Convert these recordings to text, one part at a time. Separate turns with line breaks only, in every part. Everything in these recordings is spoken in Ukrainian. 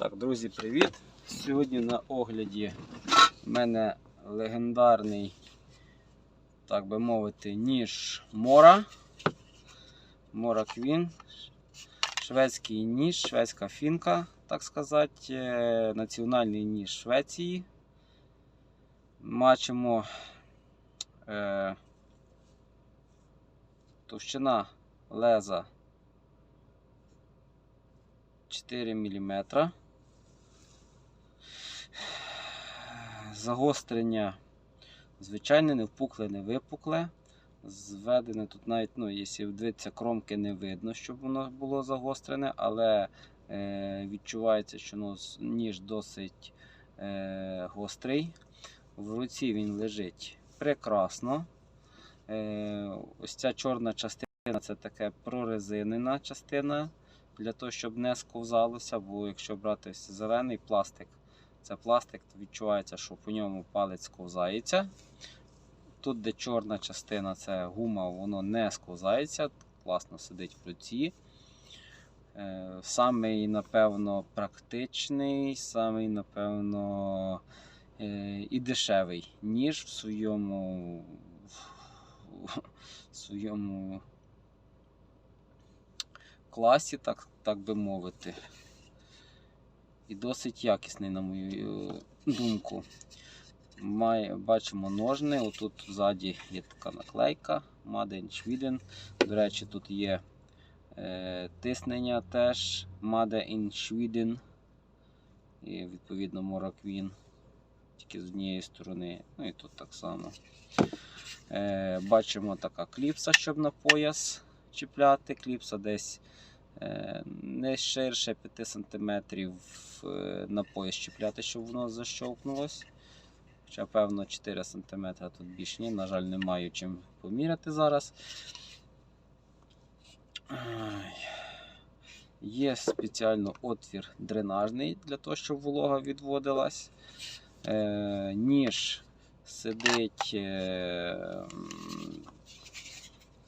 Так, друзі, привіт! Сьогодні на огляді в мене легендарний, так би мовити, ніж Мора. Мора Квін. Шведський ніж, шведська фінка, так сказати, е, національний ніж Швеції. Бачимо е, товщина леза 4 мм. Загострення звичайне, не впукле, не випукле. Зведене тут навіть, ну, якщо дивитися, кромки не видно, щоб воно було загострене, але е, відчувається, що ну, ніж досить е, гострий. В руці він лежить прекрасно. Е, ось ця чорна частина це таке прорезинена частина для того, щоб не сковзалося, бо якщо брати зелений пластик, це пластик, відчувається, що по ньому палець сковзається. Тут, де чорна частина, це гума, воно не сковзається, класно сидить в руці. Е, Самий, напевно, практичний, самий, напевно, е, і дешевий ніж в своєму, в своєму класі, так, так би мовити. І досить якісний, на мою е, думку. Має, бачимо ножни. Отут ззаді є така наклейка Made in. До речі, тут є е, тиснення теж Made in Sweden. І відповідно Queen. Тільки з однієї сторони. Ну і тут так само. Е, бачимо така кліпса, щоб на пояс чіпляти. Кліпса десь не ширше 5 см на пояс чіпляти, щоб воно защовкнулось. Хоча, певно, 4 см тут більш ні. На жаль, не маю чим поміряти зараз. Є спеціально отвір дренажний для того, щоб волога відводилась. Е, ніж сидить е,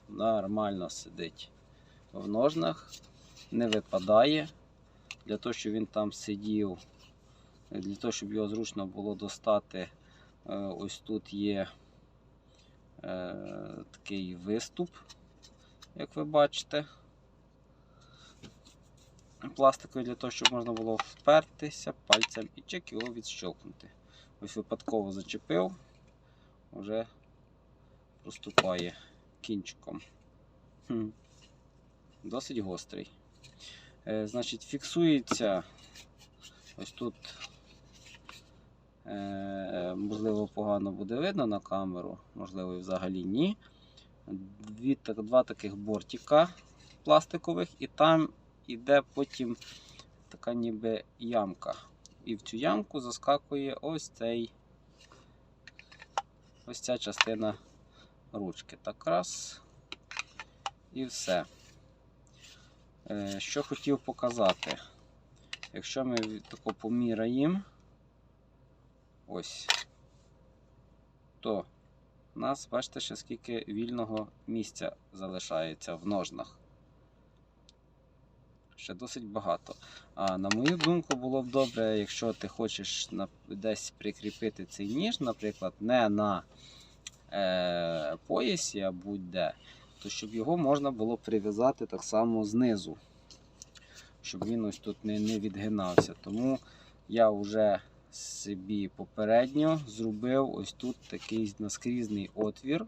нормально сидить в ножнах, не випадає. Для того, щоб він там сидів, для того, щоб його зручно було достати, е, ось тут є е, такий виступ, як ви бачите. Пластиковий для того, щоб можна було впертися пальцем і чек його відщелкнути. Ось випадково зачепив, вже проступає кінчиком. Досить гострий. Е, значить, фіксується ось тут, е, можливо, погано буде видно на камеру, можливо, і взагалі ні. Дві, так, два таких бортика пластикових, і там іде потім така ніби ямка. І в цю ямку заскакує ось цей ось ця частина ручки. Так раз. І все. Е, Що хотів показати. Якщо ми тако поміряємо, ось, то у нас, бачите, ще скільки вільного місця залишається в ножнах. Ще досить багато. А на мою думку, було б добре, якщо ти хочеш десь прикріпити цей ніж, наприклад, не на е, поясі, а будь-де, то щоб його можна було прив'язати так само знизу, щоб він ось тут не, не відгинався. Тому я вже собі попередньо зробив ось тут такий наскрізний отвір,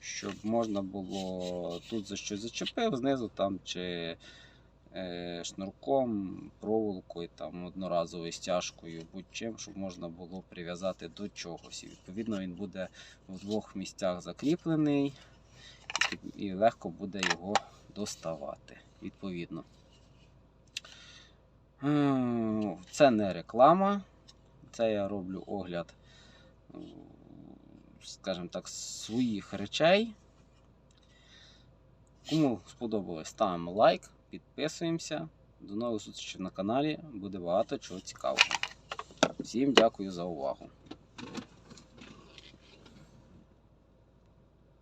щоб можна було тут за щось зачепив, знизу там чи е, шнурком, проволокою, там, одноразовою стяжкою, будь-чим, щоб можна було прив'язати до чогось. І відповідно він буде в двох місцях закріплений і, легко буде його доставати. Відповідно. Це не реклама. Це я роблю огляд, скажімо так, своїх речей. Кому сподобалось, ставимо лайк, підписуємося. До нових зустрічей на каналі. Буде багато чого цікавого. Всім дякую за увагу.